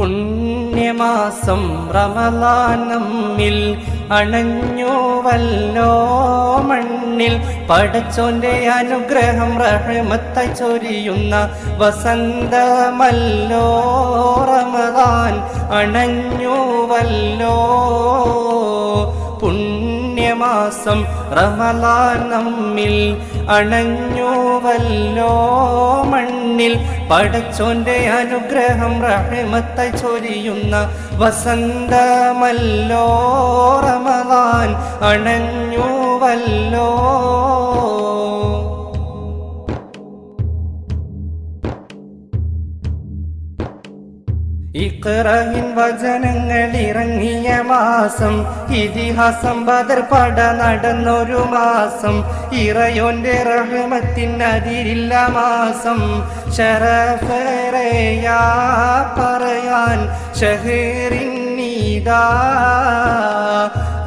പുണ്യമാസം റമലാനമ്മിൽ അണഞ്ഞുവല്ലോ മണ്ണിൽ പടച്ചോന്റെ അനുഗ്രഹം റഹമത്ത ചൊരിയുന്ന വസന്തമല്ലോ റമലാൻ അണഞ്ഞുവല്ലോ പുണ്യമാസം റമലാൻ നമ്മിൽ അണഞ്ഞുവല്ലോ മണ്ണിൽ പടച്ചോന്റെ അനുഗ്രഹം റഹിമത്ത ചൊരിയുന്ന വസന്തമല്ലോ റമലാൻ അണഞ്ഞുവല്ലോ ഇഖ്റഹിൻ വചനങ്ങൾ ഇറങ്ങിയ മാസം ഇതിഹാസം ബദർ പട നടന്നൊരു മാസം ഇറയോന്റെ റഹ്മത്തിൻ അതിരില്ല മാസം. ഷറഫറയാ പറയാൻ ഷഹറിൻ നീതാ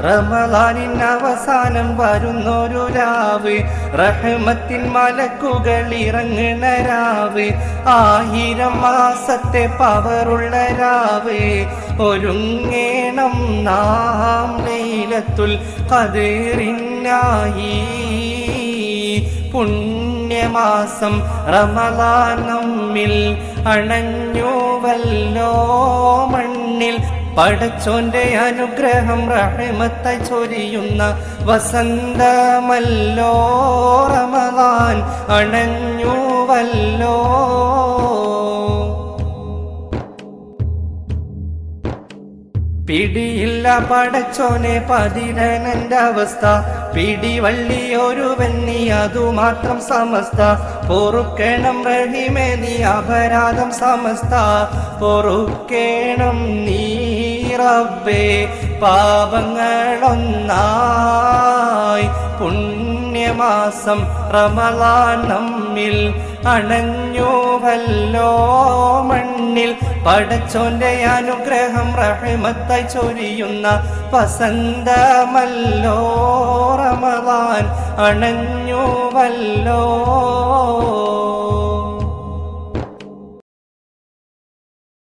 റമലാനിൻ അവസാനം വരുന്നൊരു രാവ്. റഹ്മത്തിൻ മലക്കുകൾ ഇറങ്ങുന്ന രാവ്. ആയിരം മാസത്തെ പവറുള്ള രാവ്. ഒരുങ്ങേണം നാം ലൈലത്തുൽ കതിറിനായി പുണ്യമാസം റമലാൻ നമ്മിൽ അണഞ്ഞുവല്ലോ മണ്ണിൽ. പടച്ചോന്റെ അനുഗ്രഹം റഹമത്തായി ചൊരിയുന്ന വസന്തമല്ലോ അണഞ്ഞു അണഞ്ഞുവല്ലോ. പിടിയില്ല പടച്ചോനെ പതിരനന്റെ അവസ്ഥ. പിടിവള്ളിയൊരുവൻ നീ അതുമാത്രം സമസ്ത. പൊറുക്കണം റഹിമേ നീ അപരാധം സമസ്ത. പൊറുക്കേണം നീ റബ്ബേ പാപങ്ങളൊന്നായി പുണ്യമാസം റമലാൻ നമ്മിൽ അണഞ്ഞുവല്ലോ മണ്ണിൽ. പടച്ചോന്റെ അനുഗ്രഹം റഹമത്തായി ചൊരിയുന്ന വസന്തമല്ലോ റമലാൻ അണഞ്ഞുവല്ലോ